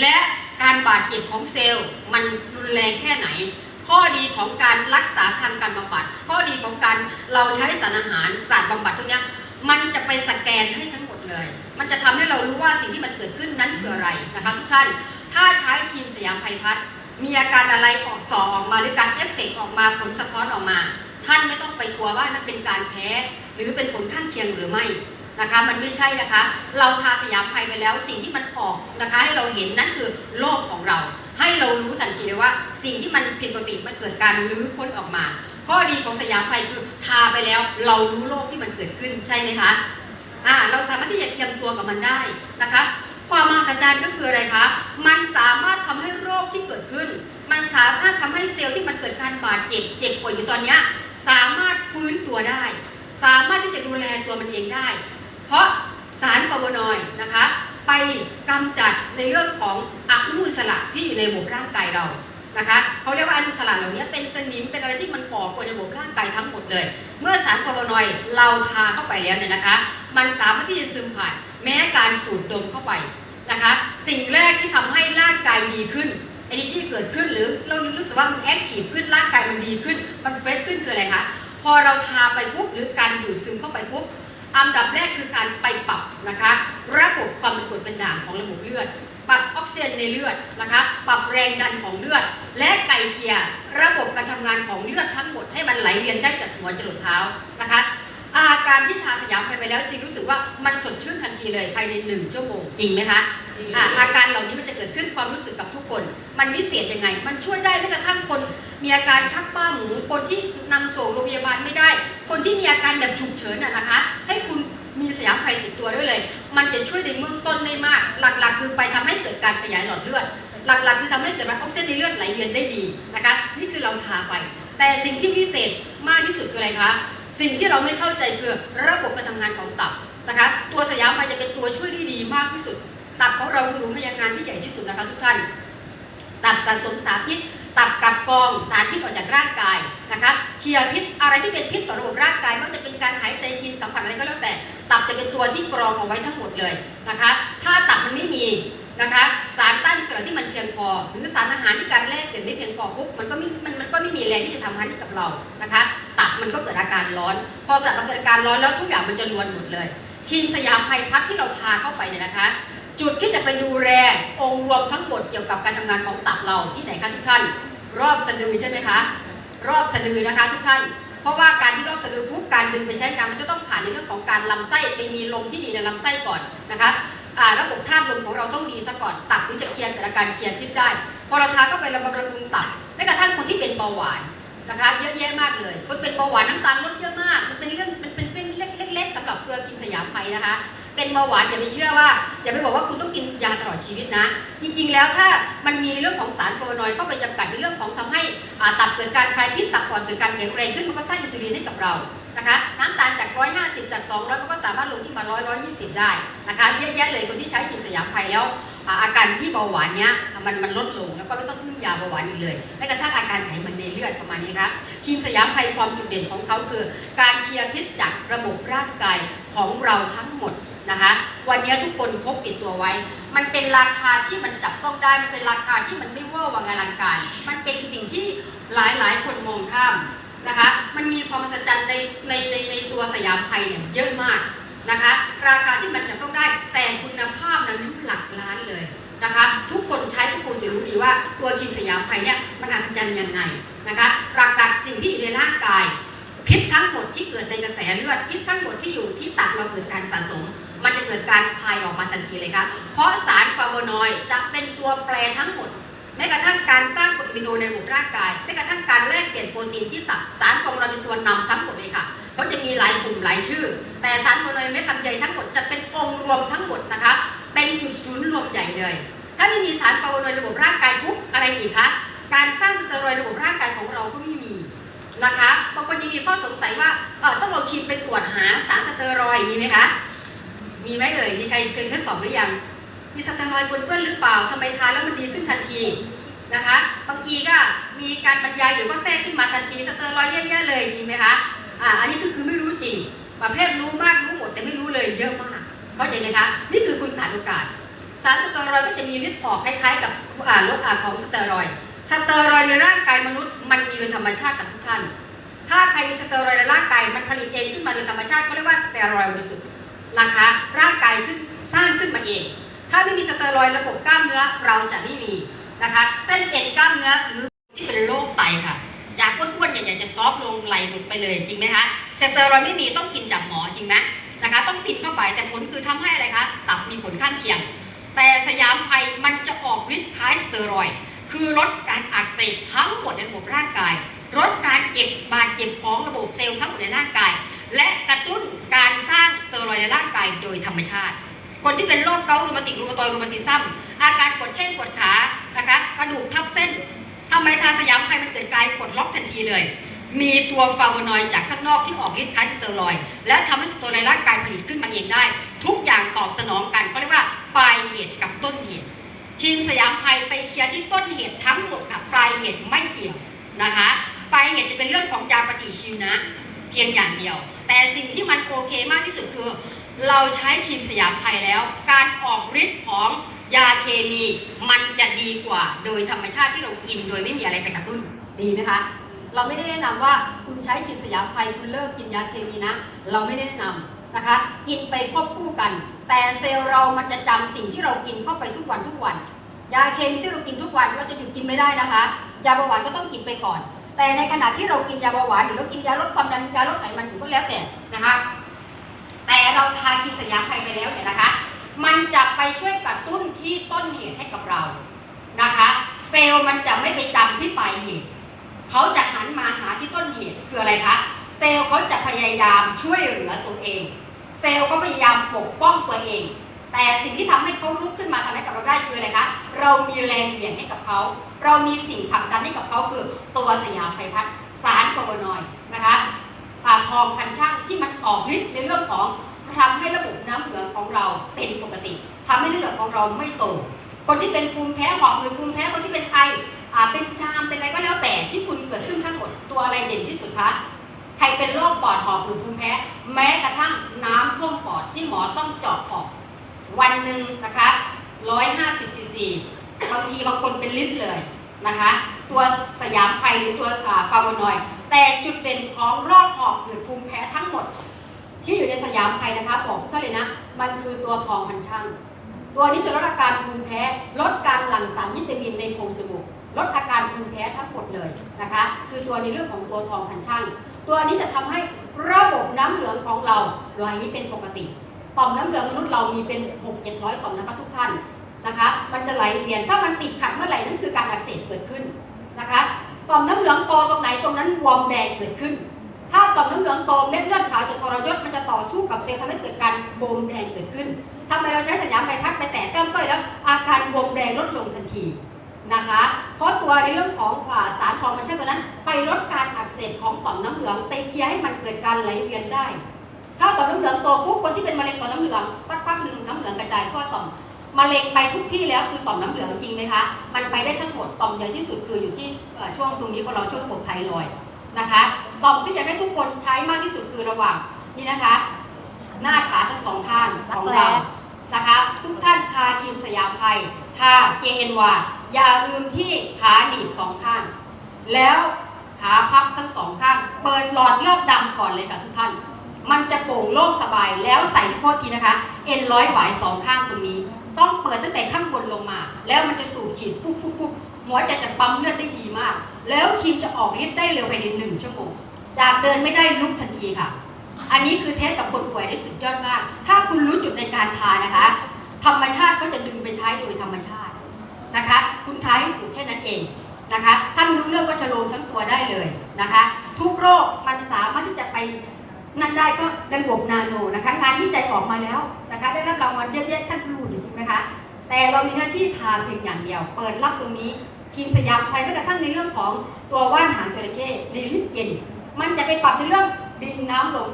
และการบาดเจ็บของเซลล์มันรุนแรงแค่ไหน ข้อดีของการรักษาทางการบำบัด ข้อดีของการเราใช้สารอาหารศาสตร์บำบัดทุกเนี้ยมันจะไปสแกนให้ทั้งหมดเลย มันจะทำให้เรารู้ว่าสิ่งที่มันเกิดขึ้นนั้นคืออะไรนะคะทุกท่าน ถ้าใช้ทีมสยามไพพัฒน์มีอาการอะไรออกสอออกมาหรือการเอฟเฟกออกมาผลสะท้อนออกมา ท่านไม่ต้องไปกลัวว่านั่นเป็นการแพ้ หรือเป็นผลข้างเคียงหรือไม่ นะคะ มันไม่ใช่นะคะ เราทาสยามไพไปแล้ว สิ่งที่มันออกนะคะ ให้เราเห็นนั่นคือโรคของเรา ให้เรารู้ทันทีเลยว่า สิ่งที่มันผิดปกติมันเกิดการรื้อพ้นออกมาข้อดีของสยามไพคือทาไปแล้วเรารู้โรคที่มันเกิดขึ้นใช่ไหมคะอ่าเราสามารถที่จะเตรียมตัวกับมันได้นะคะความมหัศจรรย์ก็คืออะไรคะ มันสามารถทำให้โรคที่เกิดขึ้น มันสามารถทำให้เซลล์ที่มันเกิดการบาดเจ็บ เจ็บป่วยอยู่ตอนนี้ สามารถฟื้นตัวได้ สามารถที่จะดูแลตัวมันเองได้ เพราะสารฟลาโวนอยด์นะคะไปกำจัดในเรื่องของอนุมูลอิสระที่อยู่ในระบบร่างกายเรานะคะเขาเรียกว่าอนุมูลอิสระเหล่านี้เป็นสนิมเป็นอะไรที่มันก่อกวนในระบบร่างกายทั้งหมดเลย เมื่อสารฟลาโวนอยด์เราทาเข้าไปแล้วเนี่ยนะคะ มันสามารถที่จะซึมผ่านแม้การสูดดมเข้าไปนะคะสิ่งแรกที่ทำให้ร่างกายดีขึ้นไอ้ที่เกิดขึ้นหรือเรารู้สึกว่ามันแอคทีฟขึ้นร่างกายมันดีขึ้นมันเฟซขึ้นคืออะไรคะพอเราทาไปปุ๊บหรือการดูดซึมเข้าไปปุ๊บ อันดับแรกคือการไปปรับนะคะระบบความเป็นกรดเป็นด่างของระบบเลือด ปรับออกซิเจนในเลือดนะคะปรับแรงดันของเลือด และไกเกลี่ยระบบการทำงานของเลือดทั้งหมดให้มันไหลเวียนได้จากหัวจรดเท้านะคะอาการที่ทาสยามไปไปแล้วจริงรู้สึกว่ามันสดชื่นทันทีเลยภายในหนึ่งชั่วโมงจริงไหมคะอ่าอาการเหล่านี้มันจะเกิดขึ้นความรู้สึกกับทุกคน มันวิเศษยังไง มันช่วยได้แม้กระทั่งคน มีอาการชักป้าหมู คนที่นำส่งโรงพยาบาลไม่ได้ คนที่มีอาการแบบฉุกเฉินน่ะนะคะ ให้คุณมีสยามไพรติดตัวด้วยเลย มันจะช่วยในเบื้องต้นได้มาก หลักๆ คือไปทำให้เกิดการขยายหลอดเลือด หลักๆ คือทำให้เกิดออกซิเจนในเลือดไหลเวียนได้ดีนะคะ นี่คือเราทาไป แต่สิ่งที่พิเศษมากที่สุดคืออะไรคะ สิ่งที่เราไม่เข้าใจคือระบบการทำงานของตับนะคะ ตัวสยามไพรจะเป็นตัวช่วยที่ดีมากที่สุด ตับของเราคือหลุมพยางานที่ใหญ่ที่สุดนะคะทุกท่าน ตับสะสมสารพิษ ตับกับกรองสารพิษออกจากร่างกายนะคะเคลียร์พิษอะไรที่เป็นพิษต่อระบบร่างกายไม่ว่าจะเป็นการหายใจกินสัมผัสอะไรก็แล้วแต่ ตับจะเป็นตัวที่กรองเอาไว้ทั้งหมดเลยนะคะ ถ้าตับมันไม่มีนะคะสารต้านอิสระที่มันเพียงพอ หรือสารอาหารที่การแลกเปลี่ยนไม่เพียงพอปุ๊บมันก็ไม่มันมันก็ไม่มีแรงที่จะทำให้กับเรานะคะ ตับมันก็เกิดอาการร้อน พอตับมันเกิดอาการร้อนแล้วทุกอย่างมันจะรวนหมดเลยทีมสยามไพพัฒที่เราทาเข้าไปเนี่ยนะคะ จุดที่จะไปดูแลองค์รวมทั้งหมดเกี่ยวกับการทำงานของตับเราที่ไหนคะทุกท่าน รอบสะดือใช่ไหมคะ รอบสะดือนะคะทุกท่าน เพราะว่าการที่รอบสะดือปุ๊บการดึงไปใช้งานมันจะต้องผ่านในเรื่องของการลำไส้ไปมีลมที่ดีในลำไส้ก่อนนะคะระบบธาตุลมของเราต้องดีซะก่อนตับถึงจะเคลียร์เกิดอาการเคลียร์พิษได้ พอเราทาเข้าไปเราบำรุงตับแม้กระทั่งคนที่เป็นเบาหวานนะคะเยอะแยะมากเลย คนเป็นเบาหวานน้ำตาลลดเยอะมาก มันเป็นเรื่องมันเป็นเป็นเล็กๆสำหรับตัวกินสยามไพนะคะ เป็นเบาหวานอย่าไปเชื่อว่าอย่าไปบอกว่าคุณต้องกินยาตลอดชีวิตนะ จริง ๆ แล้วถ้ามันมีในเรื่องของสารโฟลาวนอยด์เข้าไปจำกัดในเรื่องของทำให้ตับเกิดการคลายพิษตับอ่อนเกิดการแข็งแรงขึ้นมันก็สร้างอินซูลินให้กับเรานะคะน้ำตาลจาก 150 จาก 200 มันก็สามารถลงที่มา 100 120 ได้นะคะเยอะแยะเลยคนที่ใช้กินสยามไพรแล้ว อาการที่เบาหวานเนี้ยมันมันลดลงแล้วก็ไม่ต้องพึ่งยาเบาหวานอีกเลยแม้กระทั่งอาการไขมันในเลือดประมาณนี้นะคะทีมสยามไพรความจุดเด่นของเขาคือ การเคลียร์พิษจากระบบร่างกายของเราทั้งหมดนะคะวันนี้ทุกคนพกติดตัวไว้ มันเป็นราคาที่มันจับต้องได้ มันเป็นราคาที่มันไม่เวอร์วังอลังการ มันเป็นสิ่งที่หลายหลายๆคนมองข้ามนะคะ มันมีความมหัศจรรย์ในในในในตัวสยามไทยเนี่ยเยอะมากนะคะ ราคาที่มันจับต้องได้แต่คุณภาพ หลักล้านเลยนะคะทุกคนใช้ทุกคนจะรู้ดีว่าตัวคิมสยามไทยเนี่ยมันอัศจรรย์ยังไงนะคะหลักๆสิ่งที่อยู่ในร่างกาย พิษทั้งหมดที่เกิดในกระแสเลือดพิษทั้งหมดที่อยู่ที่ตับเราเกิดการสะสม มันจะเกิดการคายออกมาทันทีเลยครับเพราะสารฟลาโวนอยด์จะเป็นตัวแปรทั้งหมดแม้กระทั่งการสร้างโปรตีนในระบบร่างกายแม้กระทั่งการแลกเปลี่ยนโปรตีนที่ตับสารฟลาโวนอยด์เป็นตัวนำทั้งหมดเลยค่ะเขาจะมีหลายกลุ่มหลายชื่อ แต่สารฟลาโวนอยด์เม็ดลำไยทั้งหมดจะเป็นองค์รวมทั้งหมดนะคะ เป็นจุดศูนย์รวมใหญ่เลย ถ้าไม่มีสารฟลาโวนอยด์ในระบบร่างกายปุ๊บอะไรอีกคะการสร้างสเตียรอยด์ในระบบร่างกายของเราก็ไม่มีนะคะบางคนยังมีข้อสงสัยว่าเออต้องเอาครีมไปตรวจหาสารสเตียรอยด์มีไหมคะมีไหมเอ่ยมีใครเคยทดสอบหรือยังมีสเตียรอยด์ปนเปื้อนหรือเปล่าทำไมทานแล้วมันดีขึ้นทันทีนะคะบางทีก็มีการบรรยายอยู่ก็แทรกขึ้นมาทันทีสเตียรอยด์เยอะๆเลยจริงไหมคะอ่าอันนี้คือคือไม่รู้จริงประเภทรู้มากรู้หมดแต่ไม่รู้เลยเยอะมาก เข้าใจไหมคะ นี่คือคุณขาดโอกาส สารสเตียรอยด์ก็จะมีฤทธิ์ออกคล้ายๆ กับอ่าลดอ่าของสเตียรอยด์สเตียรอยด์ในร่างกายมนุษย์มันมีโดยธรรมชาติกับทุกท่าน ถ้าใครมีสเตียรอยด์ในร่างกายมันผลิตเองขึ้นมาโดยธรรมชาติเขาเรียกว่าสเตียรอยด์บริสุทธิ์นะคะ ร่างกายขึ้นสร้างขึ้นมาเอง ถ้าไม่มีสเตียรอยด์ระบบกล้ามเนื้อเราจะไม่มีนะคะ เส้นเอ็นกล้ามเนื้อหรือที่เป็นโรคไตค่ะจากอ้วนๆใหญ่ๆจะซอฟลงไหลหลุดไปเลยจริงไหมคะสเตียรอยด์ไม่มีต้องกินจากหมอจริงไหมนะคะ ต้องติด ไป แต่ผลคือทำให้อะไรคะ ตับมีผลข้างเคียง แต่สยามไพรมันจะออกฤทธิ์คล้ายสเตียรอยด์คือลดการอักเสบทั้งหมดในระบบร่างกายลดการเจ็บบาดเจ็บของระบบเซลล์ทั้งหมดในร่างกาย และกระตุ้นการสร้างสเตียรอยด์ในร่างกายโดยธรรมชาติ คนที่เป็นโรคเกาต์รูมาติกรูมาตอยรูมาติซัมอาการปวดแข้งปวดขานะคะกระดูกทับเส้นทำไมทาสยามไพรมันเกิดการปลดล็อกทันทีเลย มีตัวฟลาโวนอยด์จากข้างนอกที่ออกฤทธิ์คล้ายสเตียรอยด์และทำให้สเตียรอยด์ในร่างกายผลิตขึ้นมาเองได้ ทุกอย่างตอบสนองกันเขาเรียกว่าปลายเหตุกับต้นเหตุ ทีมสยามไพรไปเคลียร์ที่ต้นเหตุทั้งหมดกับปลายเหตุไม่เกี่ยวนะคะปลายเหตุจะเป็นเรื่องของยาปฏิชีวนะ เพียงอย่างเดียว แต่สิ่งที่มันโอเคมากที่สุดคือเราใช้ทีมสยามไพรแล้ว การออกฤทธิ์ของยาเคมีมันจะดีกว่า โดยธรรมชาติที่เรากินโดยไม่มีอะไรไปกระตุ้นดีไหมคะ เราไม่ได้แนะนำว่าคุณใช้ทีมสยามไพรคุณเลิกกินยาเคมีนะ เราไม่ได้แนะนำนะคะ กินไปควบคู่กัน แต่เซลล์เรามันจะจำสิ่งที่เรากินเข้าไปทุกวันทุกวัน ยาเคมีที่เรากินทุกวันเราจะหยุดกินไม่ได้นะคะ ยาเบาหวานก็ต้องกินไปก่อน แต่ในขณะที่เรากินยาเบาหวานหรือเรากินยาลดความดันยาลดไขมันอยู่ก็แล้วแต่นะคะแต่เราทาครีมสยามไพรไปแล้วเนี่ยนะคะ มันจะไปช่วยกระตุ้นที่ต้นเหตุให้กับเรานะคะ เซลล์มันจะไม่ไปจำที่ปลายเหตุ เขาจะหันมาหาที่ต้นเหตุคืออะไรคะ เซลล์เขาจะพยายามช่วยเหลือตัวเอง เซลล์เขาพยายามปกป้องตัวเอง แต่สิ่งที่ทำให้เขาลุกขึ้นมาทำให้กับเราได้คืออะไรคะ เรามีแรงเหวี่ยงให้กับเขา เรามีสิ่งผลักดันให้กับเขาคือตัวสยามไพพัฒสารฟลาโวนอยด์นะคะอ่าทองพันช่างที่มันออกฤทธิ์ในเรื่องของทำให้ระบบน้ำเหลืองของเราเป็นปกติทำให้เลืองของเราไม่โต คนที่เป็นภูมิแพ้หอบหืดภูมิแพ้คนที่เป็นไอ เป็นจามเป็นอะไรก็แล้วแต่ที่คุณเกิดขึ้นทั้งหมดตัวอะไรเด่นที่สุดคะใครเป็นโรคปอดหอบหืดภูมิแพ้ แม้กระทั่งน้ำท่วมปอดที่หมอต้องเจาะออกวันหนึ่งนะคะ150ซีซีบางทีบางคนเป็นลิตรเลยนะคะ ตัวสยามไพหรือตัวอ่าฟาโวนอยด์แต่จุดเด่นของโรคหอบหืดภูมิแพ้ทั้งหมด ที่อยู่ในสยามไพนะคะบอกทุกท่านเลยนะ มันคือตัวทองพันช่างตัวนี้จะลดอาการภูมิแพ้ ลดการหลั่งสารวิตามินในโพรงจมูก ลดอาการภูมิแพ้ทั้งหมดเลยนะคะ คือตัวในเรื่องของตัวทองพันช่าง ตัวนี้จะทำให้ระบบน้ำเหลืองของเราไหลเป็นปกติ ต่อมน้ำเหลืองมนุษย์เรามีเป็น 6 700 ต่อมนะคะทุกท่านนะคะ มันจะไหลเวียน ถ้ามันติดขัดเมื่อไหร่นั่นคือการอักเสบเกิดขึ้นนะคะ ต่อมน้ำเหลืองโตตรงไหนตรงนั้นบวมแดงเกิดขึ้น ถ้าต่อมน้ำเหลืองโตเม็ดเลือดขาวจะทรยศมันจะต่อสู้กับเซลล์ทำให้เกิดการบวมแดงเกิดขึ้นทำไมเราใช้สยามใบพัดไปแตะแต้มต้อยแล้ว อาการบวมแดงลดลงทันที นะคะ เพราะตัวในเรื่องของอ่าสารทองมันใช่ตัวนั้น ไปลดการอักเสบของต่อมน้ำเหลืองไปเคลียร์ให้มันเกิดการไหลเวียนได้ ถ้าต่อมน้ำเหลืองโตปุ๊บคนที่เป็นมะเร็งต่อมน้ำเหลืองสักพักหนึ่งน้ำเหลืองกระจายทั่วต่อมมะเร็งไปทุกที่แล้วคือต่อมน้ำเหลืองจริงไหมคะ มันไปได้ทั้งหมดต่อมใหญ่ที่สุดคืออยู่ที่ช่วงตรงนี้ของเราช่วงระบบไทรอยนะคะต่อมที่จะให้ทุกคนใช้มากที่สุดคือระหว่างนี่นะคะ หน้าขาทั้งสองข้างของเรา นะคะ ทุกท่านทาครีมสยามไพรทา JNY อย่าลืมที่ขาหนีบสองข้าง แล้วขาพับทั้งสองข้าง เปิดหลอดเลือดดำก่อนเลยค่ะทุกท่าน มันจะโปร่งโล่งสบายแล้วใส่โทษทีนะคะ เอ็นร้อยหวายสองข้างตรงนี้ ต้องเปิดตั้งแต่ข้างบนลงมา แล้วมันจะสูบฉีดปุ๊บปุ๊บปุ๊บหัวใจจะปั๊มเลือดได้ดีมาก แล้วครีมจะออกฤทธิ์ได้เร็วภายในหนึ่งชั่วโมง จากเดินไม่ได้ลุกทันทีค่ะ อันนี้คือเทสกับคนป่วยได้สุดยอดมาก ถ้าคุณรู้จุดในการทานะคะ ธรรมชาติก็จะดึงไปใช้โดยธรรมชาตินะคะ คุณทาให้ถูกแค่นั้นเองนะคะ ถ้าไม่รู้เรื่องก็จะโลมทั้งตัวได้เลยนะคะ ทุกโรคมันสามารถที่จะไปนั่นได้ก็ในระบบนาโนนะคะ งานวิจัยออกมาแล้วนะคะ ได้รับรางวัลเยอะแยะท่านรู้อยู่จริงไหมคะ แต่เรามีหน้าที่ทาเพียงอย่างเดียว เปิดรับตรงนี้ทีมสยามไทยแม้กระทั่งในเรื่องของตัวว่านหางจระเข้ในลิตเจนมันจะไปปรับในเรื่องดินน้ำลม